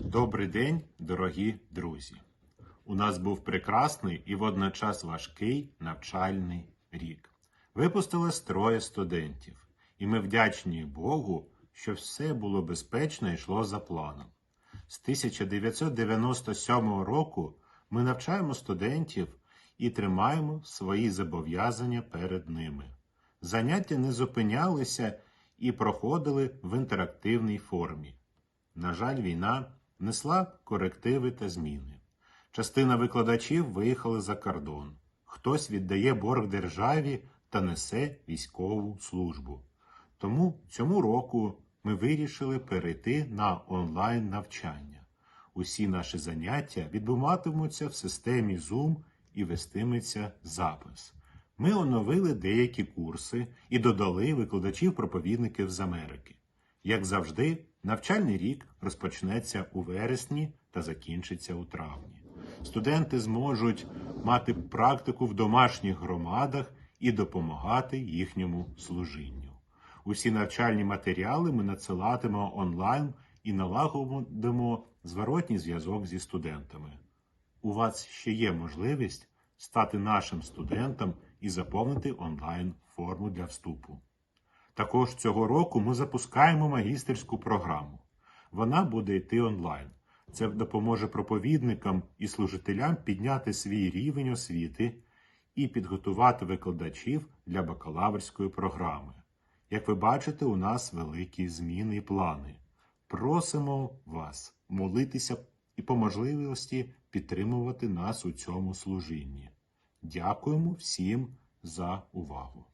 Добрий день, дорогі друзі! У нас був прекрасний і водночас важкий навчальний рік. Випустилось троє студентів, і ми вдячні Богу, що все було безпечно і йшло за планом. З 1997 року ми навчаємо студентів і тримаємо свої зобов'язання перед ними. Заняття не зупинялися і проходили в інтерактивній формі. На жаль, війна внесла корективи та зміни. Частина викладачів виїхали за кордон. Хтось віддає борг державі та несе військову службу. Тому цьому року ми вирішили перейти на онлайн навчання. Усі наші заняття відбуватимуться в системі Zoom і вестиметься запис. Ми оновили деякі курси і додали викладачів-проповідників з Америки. Як завжди, навчальний рік розпочнеться у вересні та закінчиться у травні. Студенти зможуть мати практику в домашніх громадах і допомагати їхньому служінню. Усі навчальні матеріали ми надсилатимемо онлайн і налагодимо зворотній зв'язок зі студентами. У вас ще є можливість стати нашим студентом і заповнити онлайн форму для вступу. Також цього року ми запускаємо магістерську програму. Вона буде йти онлайн. Це допоможе проповідникам і служителям підняти свій рівень освіти і підготувати викладачів для бакалаврської програми. Як ви бачите, у нас великі зміни і плани. Просимо вас молитися і по можливості підтримувати нас у цьому служінні. Дякуємо всім за увагу.